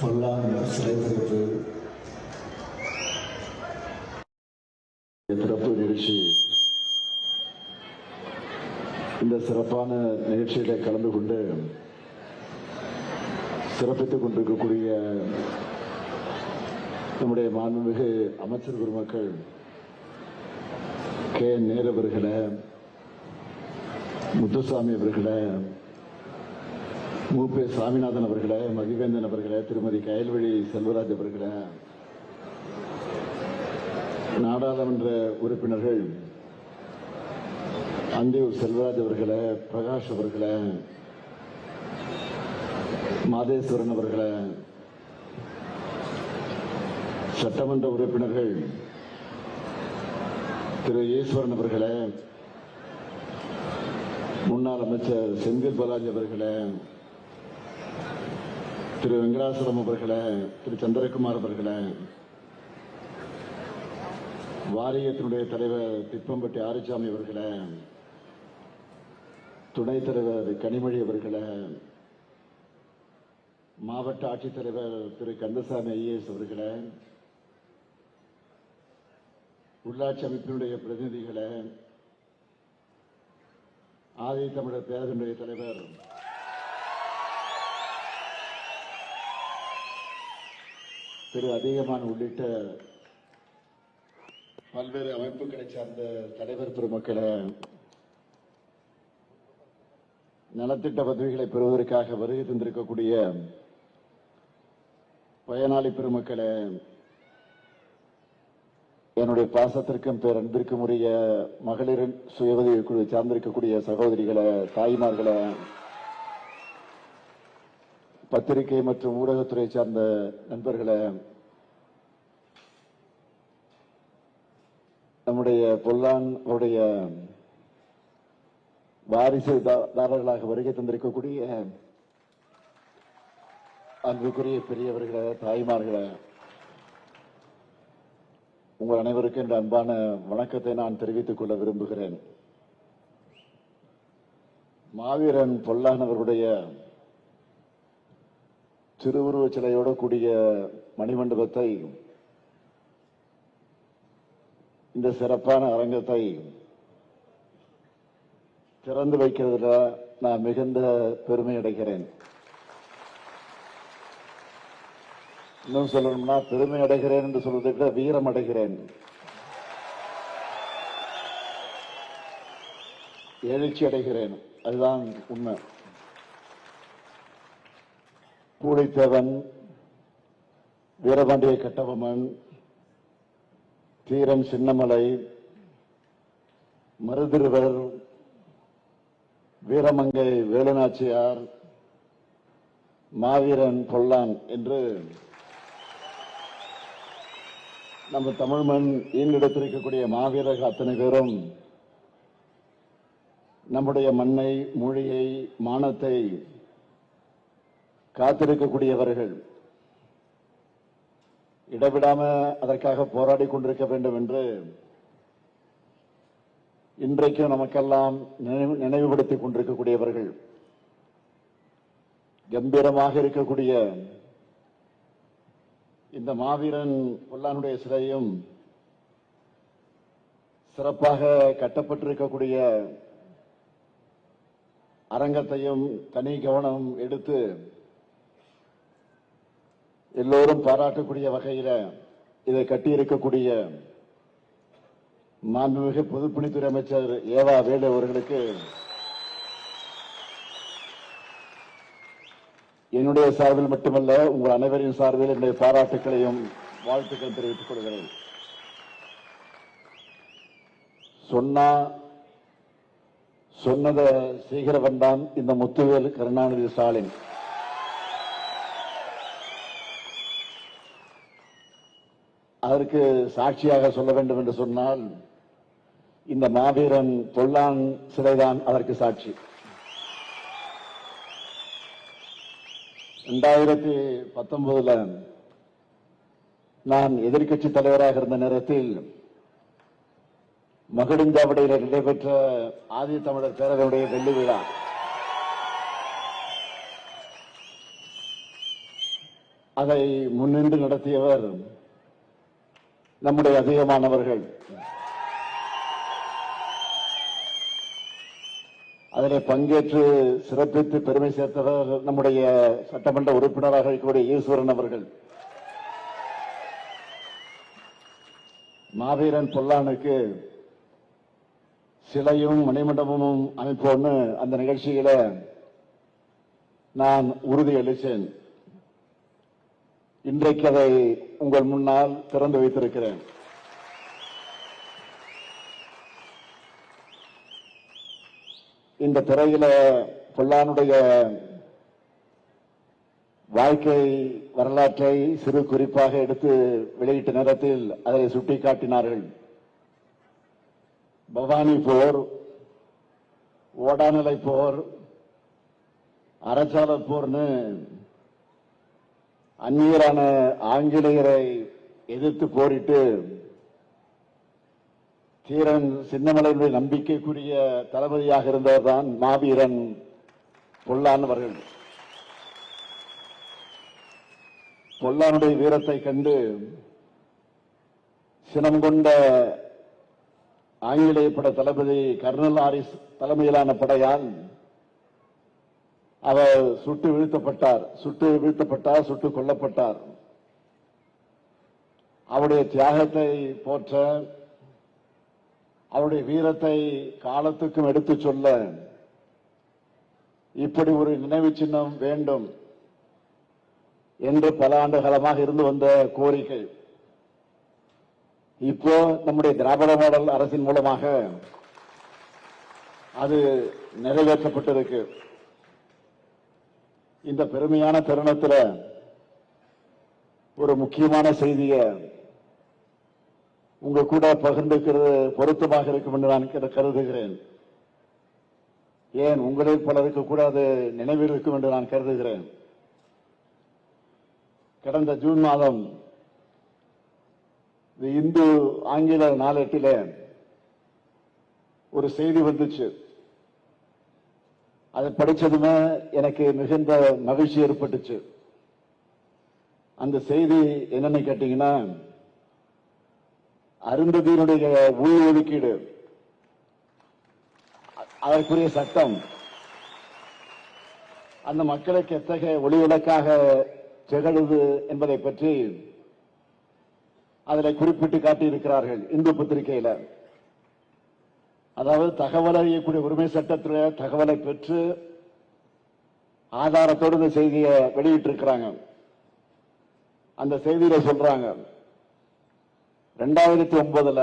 பொல்லான் சிலை திறப்பு திறப்பு நிகழ்ச்சி. இந்த சிறப்பான நிகழ்ச்சியில கலந்து கொண்டு சிறப்பித்துக் கொண்டிருக்கக்கூடிய நம்முடைய மாண்புமிகு அமைச்சர் பெருமக்கள் கே நேரு அவர்களே முத்துசாமி அவர்களை மூப்பே சாமிநாதன் அவர்களே மகிவேந்தன் அவர்களே திருமதி கயல்வழி செல்வராஜ் அவர்களே. நாடாளுமன்ற உறுப்பினர்கள் அந்தியூர் செல்வராஜ் அவர்களே பிரகாஷ் அவர்களே மாதேஸ்வரன் அவர்களே சட்டமன்ற உறுப்பினர்கள் திரு ஈஸ்வரன் அவர்களே முன்னாள் அமைச்சர் செந்தில் பாலாஜி அவர்களே திரு வெங்கடாசலம் அவர்களை திரு சந்திரகுமார் அவர்களை வாரியத்தினுடைய தலைவர் திப்பம்பட்டி ஆரிச்சாமி அவர்களை துணைத் தலைவர் கனிமொழி அவர்களை மாவட்ட ஆட்சித்தலைவர் திரு கந்தசாமி ஐஏஎஸ் அவர்களை உள்ளாட்சி அமைப்பினுடைய பிரதிநிதிகளை ஆதி தமிழர் பேரவையினுடைய தலைவர் திரு அதிகமான் உள்ளிட்ட பல்வேறு அமைப்புகளை சார்ந்த தலைவர் பெருமக்களை நலத்திட்ட பதவிகளை பெறுவதற்காக வருகை தந்திருக்கக்கூடிய பயனாளி பெருமக்களே என்னுடைய பாசத்திற்கும் பேரன்பிற்கும் உரிய மகளிர் சுய உதவி குழு சார்ந்திருக்கக்கூடிய சகோதரிகளை தாய்மார்களை பத்திரிகை மற்றும் ஊடகத்துறை சார்ந்த நண்பர்களை நம்முடைய பொல்லான் உடைய வாரிசுதாரர்களாக வருகை தந்திருக்கக்கூடிய அன்புக்குரிய பெரியவர்களை தாய்மார்களை உங்கள் அனைவருக்கும் இந்த அன்பான வணக்கத்தை நான் தெரிவித்துக் கொள்ள விரும்புகிறேன். மாவீரன் பொல்லான் அவர்களுடைய திருவுருவச் சிலையோட கூடிய மணிமண்டபத்தை இந்த சிறப்பான அரங்கத்தை திறந்து வைக்கிறதுல நான் மிகுந்த பெருமை அடைகிறேன். இன்னும் சொல்லணும்னா பெருமை அடைகிறேன் என்று சொல்வதை விட வீரம் அடைகிறேன். எழுச்சி அடைகிறேன். அதுதான் உண்மை. பூடைத்தேவன் வீரபாண்டிய கட்டபொம்மன் தீரன் சின்னமலை மருதிருவர் வீரமங்கை வேலுநாச்சியார் மாவீரன் பொல்லான் என்று நம்ம தமிழ் மண் ஈண்டெடுத்திருக்கக்கூடிய மாவீரர்கள் அத்தனை பேரும் நம்முடைய மண்ணை மொழியை மானத்தை காத்திருக்கக்கூடியவர்கள் இடவிடாம அதற்காக போராடி கொண்டிருக்க வேண்டும் என்று இன்றைக்கும் நமக்கெல்லாம் நினைவு நினைவுபடுத்திக் கொண்டிருக்கக்கூடியவர்கள் கம்பீரமாக இருக்கக்கூடிய இந்த மாவீரன் பொல்லானுடைய சிலையும் சிறப்பாக கட்டப்பட்டிருக்கக்கூடிய அரங்கத்தையும் தனி கவனம் எடுத்து எல்லோரும் பாராட்டக்கூடிய வகையில இதை கட்டியிருக்கக்கூடிய மாண்புமிகு பொதுப்பணித்துறை அமைச்சர் ஏவா வேலு அவர்களுக்கு என்னுடைய சார்பில் மட்டுமல்ல உங்கள் அனைவரின் சார்பில் என்னுடைய பாராட்டுக்களையும் வாழ்த்துக்கள் தெரிவித்துக் கொள்கிறேன். சொன்னா சொன்னதை செய்கிறவன் தான் இந்த முத்துவேல் கருணாநிதி ஸ்டாலின். அதற்கு சாட்சியாக சொல்ல வேண்டும் என்று சொன்னால் இந்த மாவீரன் தொல்லான் சிலைதான் அதற்கு சாட்சி. இரண்டாயிரத்தி பத்தொன்பதுல நான் எதிர்க்கட்சி தலைவராக இருந்த நேரத்தில் மகிழுந்தாவடியில் நடைபெற்ற ஆதி தமிழர் பேரவையுடைய வெள்ளி விழா. அதை முன்னின்று நடத்தியவர் நம்முடைய அதிகமானவர்கள். அதிலே பங்கேற்று சிறப்பித்து பெருமை சேர்த்தவர் நம்முடைய சட்டமன்ற உறுப்பினராக இருக்கக்கூடிய ஈஸ்வரன் அவர்கள். மாவீரன் பொல்லானுக்கு சிலையும் மணிமண்டபமும் அமைப்போன்னு அந்த நிகழ்ச்சியில நான் உறுதி அளித்தேன். இன்றைக்கு அதை உங்கள் முன்னால் திறந்து வைத்திருக்கிறேன். இந்த திரையில பொல்லானுடைய வாழ்க்கை வரலாற்றை சிறு குறிப்பாக எடுத்து வெளியிட்ட நேரத்தில் அதை சுட்டிக்காட்டினார்கள். பவானி போர் ஓடாநிலை போர் அரசால போர்னு அந்நியரான ஆங்கிலேயரை எதிர்த்து போரிட்டு தீரன் சின்னமலையினுடைய நம்பிக்கைக்குரிய தளபதியாக இருந்தவர்தான் மாவீரன் பொல்லான் அவர்கள். பொல்லானுடைய வீரத்தை கண்டு சினம் கொண்ட ஆங்கிலேய பட தளபதி கர்னல் ஆரிஸ் தலைமையிலான படையால் அவர் சுட்டு வீழ்த்தப்பட்டார். சுட்டு வீழ்த்தப்பட்டார் சுட்டுக் கொல்லப்பட்டார். அவருடைய தியாகத்தை போற்ற அவருடைய வீரத்தை காலத்துக்கும் எடுத்துச் சொல்ல இப்படி ஒரு நினைவு சின்னம் வேண்டும் என்று பல ஆண்டு காலமாக இருந்து வந்த கோரிக்கை. இப்போ நம்முடைய திராவிட மாடல் அரசின் மூலமாக அது நிறைவேற்றப்பட்டிருக்கு. இந்த பெருமையான தருணத்தில் ஒரு முக்கியமான செய்தியை உங்க கூட பகிர்ந்துக்கிறது பொருத்தமாக இருக்கும் என்று நான் கருதுகிறேன். ஏன் உங்களில் பலருக்கு கூட அது நினைவில் இருக்கும் என்று நான் கருதுகிறேன். கடந்த ஜூன் மாதம் இந்து ஆங்கில நாளேட்டில ஒரு செய்தி வந்துச்சு. அதை படிச்சதுமே எனக்கு மிகுந்த மகிழ்ச்சி ஏற்பட்டுச்சு. அந்த செய்தி என்னன்னு கேட்டீங்கன்னா அருந்ததியினுடைய உள் ஒதுக்கீடு. அதற்குரிய சட்டம். அந்த மக்களுக்கு எத்தகைய ஒளிவிளக்காக திகழுது என்பதை பற்றி அதில் குறிப்பிட்டு காட்டியிருக்கிறார்கள் இந்து பத்திரிகையில. அதாவது தகவல் அறியக்கூடிய உரிமை சட்டத்தில் தகவலை பெற்று ஆதாரத்தோடு இந்த செய்தியை வெளியிட்டிருக்கிறாங்க. அந்த செய்தியில சொல்றாங்க ரெண்டாயிரத்தி ஒன்பதுல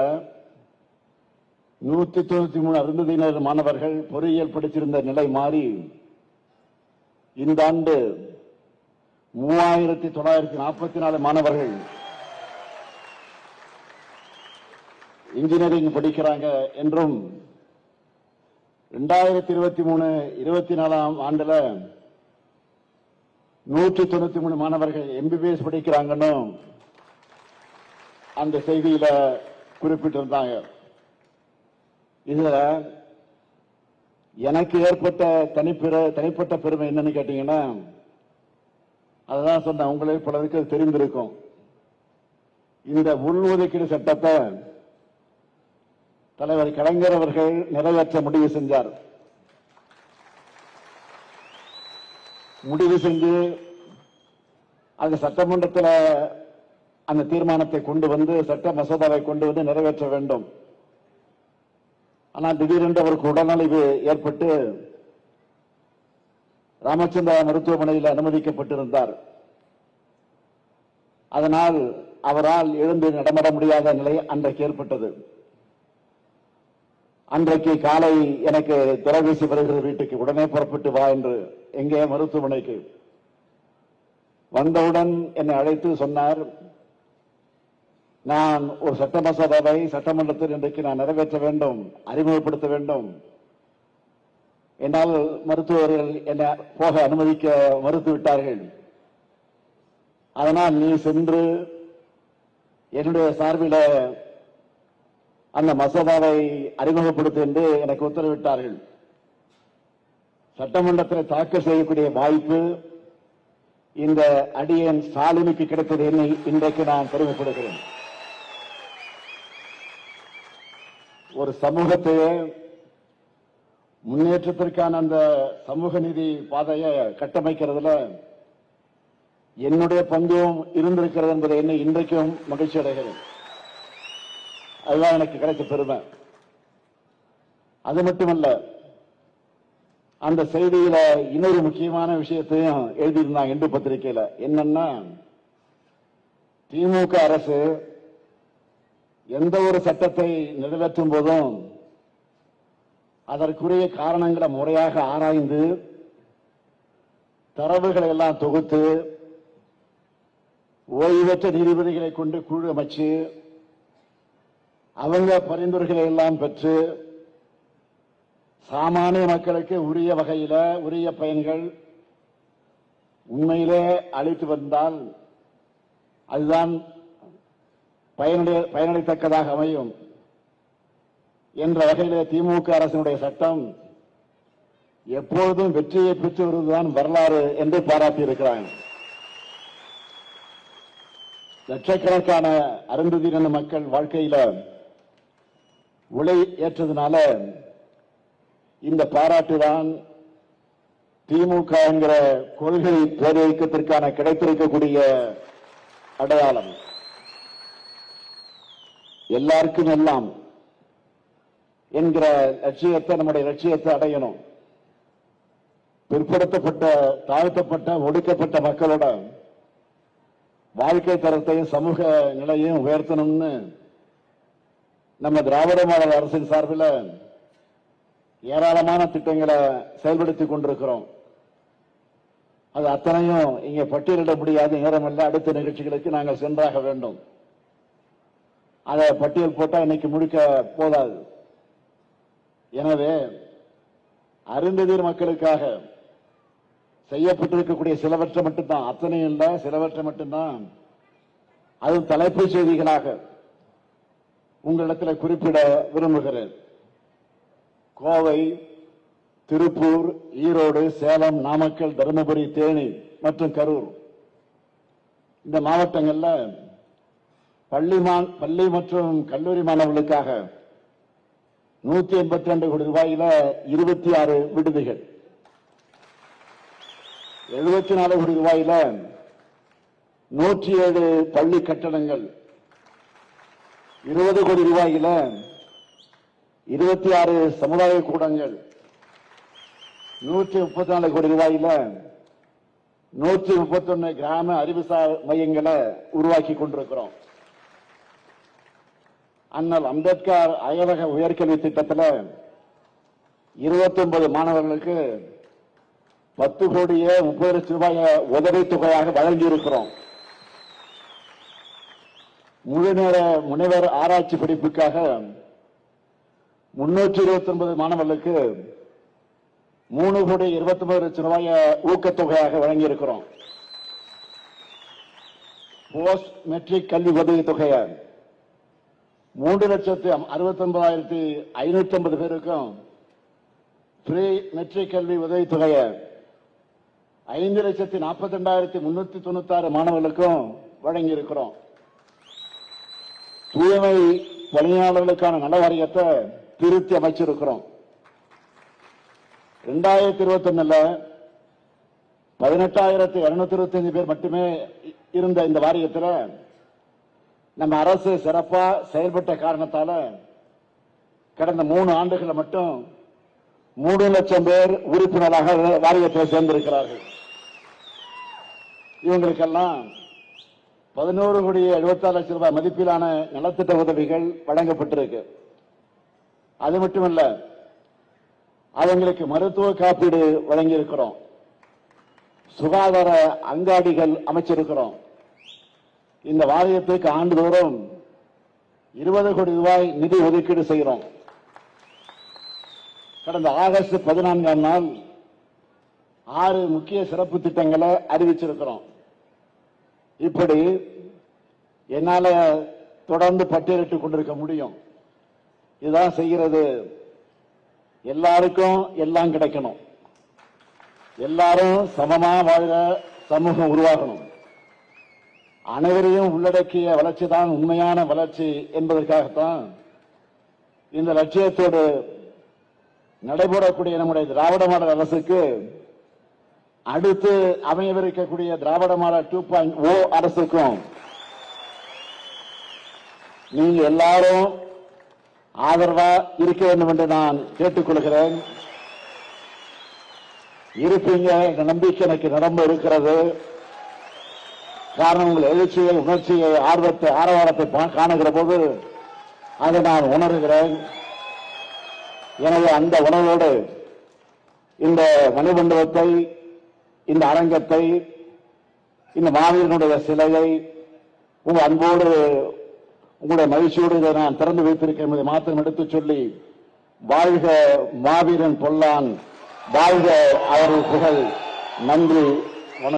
நூத்தி தொண்ணூத்தி மூணு அருந்ததியினர் மாணவர்கள் பொறியியல் படிச்சிருந்த நிலை மாறி இந்த ஆண்டு மூவாயிரத்தி தொள்ளாயிரத்தி நாற்பத்தி நாலு மாணவர்கள் இன்ஜினியரிங் படிக்கிறாங்க என்றும் ரெண்டாயிரத்தி இருபத்தி மூணு இருபத்தி நாலாம் ஆண்டுல நூற்றி தொண்ணூத்தி மூணு மாணவர்கள் எம்பிபிஎஸ் படிக்கிறாங்கன்னு அந்த செய்தியில குறிப்பிட்டிருந்தாங்க. இதுல எனக்கு ஏற்பட்ட தனிப்பெற தனிப்பட்ட பெருமை என்னன்னு கேட்டீங்கன்னா அதுதான் சொன்னேன் உங்களே பலருக்கு அது தெரிந்திருக்கும். இந்த உள்ஒதுக்கீடு சட்டத்தை தலைவர் கலைஞர் அவர்கள் நிறைவேற்ற முடிவு செஞ்சார். முடிவு செஞ்சு அந்த சட்டமன்றத்தில் அந்த தீர்மானத்தை கொண்டு வந்து சட்ட மசோதாவை கொண்டு வந்து நிறைவேற்ற வேண்டும். ஆனால் திடீரென்று அவருக்கு உடல்நலிவு ஏற்பட்டு ராமச்சந்திரா மருத்துவமனையில் அனுமதிக்கப்பட்டிருந்தார். அதனால் அவரால் எழுந்து நடமாட முடியாத நிலை அன்றைக்கு ஏற்பட்டது. அன்றைக்கு காலை எனக்கு தொலைபேசி வருகிற வீட்டுக்கு உடனே புறப்பட்டு வா என்று எங்கே மருத்துவமனைக்கு வந்தவுடன் என்னை அழைத்து சொன்னார். நான் ஒரு சட்ட மசோதாவை சட்டமன்றத்தில் இன்றைக்கு நான் நிறைவேற்ற வேண்டும் அறிமுகப்படுத்த வேண்டும். என்னால் மருத்துவர்கள் என்னை போக அனுமதிக்க மறுத்து விட்டார்கள். அதனால் நீ சென்று என்னுடைய சார்பில் அந்த மசோதாவை அறிமுகப்படுத்து என்று எனக்கு உத்தரவிட்டார்கள். சட்டமன்றத்தில் தாக்கல் செய்யக்கூடிய வாய்ப்பு இந்த அடியன் ஸ்டாலினுக்கு கிடைத்தது என்னை இன்றைக்கு நான் பெருமைப்படுகிறேன் ஒரு சமூகத்தையே முன்னேற்றத்திற்கான அந்த சமூக நிதி பாதையை கட்டமைக்கிறதுல என்னுடைய பங்கும் இருந்திருக்கிறது என்பதை என்னை இன்றைக்கும் மகிழ்ச்சி அடைகிறேன் அதுதான் எனக்கு கிடைச்ச பெருமை. அது மட்டுமல்ல அந்த செய்தியில இன்னொரு முக்கியமான விஷயத்தையும் எழுதியிருந்தாங்க இந்து பத்திரிகையில. என்னன்னா திமுக அரசு எந்த ஒரு சட்டத்தை நிறைவேற்றும் போதும் அதற்குரிய காரணங்களை முறையாக ஆராய்ந்து தரவுகளை எல்லாம் தொகுத்து ஓய்வற்ற நீதிபதிகளை கொண்டு குழு அமைச்சு அவங்க பரிந்துரைகளை எல்லாம் பெற்று சாமானிய மக்களுக்கு உரிய வகையில உரிய பயன்கள் உண்மையிலே அளித்து வந்தால் அதுதான் பயனுடைய பயனளித்தக்கதாக அமையும் என்ற வகையிலே திமுக அரசினுடைய சட்டம் எப்பொழுதும் வெற்றியை பெற்று வருவதுதான் வரலாறு என்று பாராட்டியிருக்கிறாங்க. லட்சக்கணக்கான அருந்ததியின மக்கள் வாழ்க்கையில உலை ஏற்றதுனால இந்த பாராட்டு தான் திமுக என்கிற கொள்கை பேரியக்கத்திற்கான கிடைத்திருக்கக்கூடிய அடையாளம். எல்லாருக்கும் எல்லாம் என்கிற லட்சியத்தை நம்முடைய லட்சியத்தை அடையணும். பிற்படுத்தப்பட்ட தாழ்த்தப்பட்ட ஒடுக்கப்பட்ட மக்களோட வாழ்க்கை தரத்தையும் சமூக நிலையும் உயர்த்தணும்னு நம்ம திராவிட மாடல் அரசின் சார்பில் ஏராளமான திட்டங்களை செயல்படுத்தி கொண்டிருக்கிறோம். அது அத்தனையும் இங்கே பட்டியலிட முடியாத நேரமல்ல. அடுத்த நிகழ்ச்சிகளுக்கு நாங்கள் சென்றாக வேண்டும். அதை பட்டியல் போட்டா இன்னைக்கு முழுக்க போதாது. எனவே அருந்ததிர் மக்களுக்காக செய்யப்பட்டிருக்கக்கூடிய சிலவற்றை மட்டும்தான். அத்தனையும் இல்ல சிலவற்றை மட்டும்தான். அது தலைப்புச் செய்திகளாக உங்களிடத்தில் குறிப்பிட விரும்புகிறேன். கோவை திருப்பூர் ஈரோடு சேலம் நாமக்கல் தருமபுரி தேனி மற்றும் கரூர். இந்த மாவட்டங்களில் பள்ளி மா- பள்ளி மற்றும் கல்லூரி மாணவர்களுக்காக நூத்தி எண்பத்தி ரெண்டு கோடி ரூபாயில இருபத்தி ஆறு விடுதிகள். எழுபத்தி நாலு கோடி ரூபாயில நூற்றி ஏழு பள்ளி கட்டடங்கள். இருபது கோடி ரூபாயில இருபத்தி ஆறு சமுதாய கூடங்கள் நூற்றி முப்பத்தி நாலு கோடி ரூபாயில நூற்றி முப்பத்தி ஒன்னு கிராம அறிவுசார் மையங்களை உருவாக்கி கொண்டிருக்கிறோம். அண்ணல் அம்பேத்கர் அயலக உயர்கல்வி திட்டத்தில் இருபத்தி ஒன்பது மாணவர்களுக்கு பத்து கோடியே முப்பது லட்சம் ரூபாய உதவித் தொகையாக வழங்கி இருக்கிறோம் முழு நேர முனைவர் ஆராய்ச்சி படிப்புக்காக முன்னூற்றி இருபத்தி ஒன்பது மாணவர்களுக்கு மூணு கோடி இருபத்தி ஒன்பது லட்சம் ரூபாய ஊக்கத்தொகையாக வழங்கியிருக்கிறோம். போஸ்ட் மெட்ரிக் கல்வி உதவி தொகையை மூன்று லட்சத்து அறுபத்தி ஒன்பதாயிரத்தி ஐநூத்தி ஐம்பது பேருக்கும் ஃப்ரீ மெட்ரிக் கல்வி உதவித் தொகையை ஐந்து லட்சத்தி நாற்பத்தி ரெண்டாயிரத்தி முன்னூத்தி தொண்ணூத்தி ஆறு மாணவர்களுக்கும் வழங்கி இருக்கிறோம் தூய்மை பணியாளர்களுக்கான நடவடிக்கையத்தை திருத்தி அமைச்சிருக்கிறோம். ரெண்டாயிரத்தி இருபத்தி ஒண்ணுல பதினெட்டாயிரத்தி இருநூத்தி இருபத்தி அஞ்சு பேர் மட்டுமே இருந்த இந்த வாரியத்துல நம்ம அரசு சிறப்பா செயல்பட்ட காரணத்தால கடந்த மூணு ஆண்டுகளை மட்டும் மூணு லட்சம் பேர் உறுப்பினராக வாரியத்தில் சேர்ந்திருக்கிறார்கள். இவங்களுக்கெல்லாம் பதினோரு கோடி எழுபத்தாறு லட்சம் ரூபாய் மதிப்பிலான நலத்திட்ட உதவிகள் வழங்கப்பட்டிருக்கு. அது மட்டுமல்ல அவங்களுக்கு மருத்துவ காப்பீடு வழங்கியிருக்கிறோம். சுகாதார அங்காடிகள் அமைச்சிருக்கிறோம். இந்த வாரியத்திற்கு ஆண்டுதோறும் இருபது கோடி ரூபாய் நிதி ஒதுக்கீடு செய்கிறோம். கடந்த ஆகஸ்ட் பதினான்காம் நாள் ஆறு முக்கிய சிறப்பு திட்டங்களை அறிவிச்சிருக்கிறோம். இப்படி என்னால தொடர்ந்து பட்டியலிட்டுக் கொண்டிருக்க முடியும். இதுதான் செய்கிறது. எல்லாருக்கும் எல்லாம் கிடைக்கணும். எல்லாரும் சமமா வாழ சமூகம் உருவாகணும். அனைவரையும் உள்ளடக்கிய வளர்ச்சி தான் உண்மையான வளர்ச்சி என்பதற்காகத்தான் இந்த லட்சியத்தோடு நடைபெறக்கூடிய நம்முடைய திராவிட மாடல் அரசுக்கு அடுத்து அமையவிருக்கக்கூடிய Dravida model two point O அரசுக்கும் நீங்க எல்லாரும் ஆதரவா இருக்க வேண்டும் என்று நான் கேட்டுக்கொள்கிறேன். இருப்பீங்க என்ற நம்பிக்கை எனக்கு நிரம்ப இருக்கிறது. காரணம் உங்கள் எழுச்சியை உணர்ச்சியை ஆர்வத்தை ஆரவாரத்தை காணுகிற போது அதை நான் உணர்கிறேன். எனவே அந்த உணர்வோடு இந்த மணிமண்டபத்தை இந்த அரங்கத்தை இந்த மாவீரனுடைய சிலையை உங்கள் அன்போடு உங்களுடைய மகிழ்ச்சியோடு இதை நான் திறந்து வைத்திருக்கேன் என்பதை மாத்திரம் எடுத்துச் சொல்லி வாழ்க மாவீரன் பொல்லான் வாழ்க அவர்கள் புகழ். நன்றி.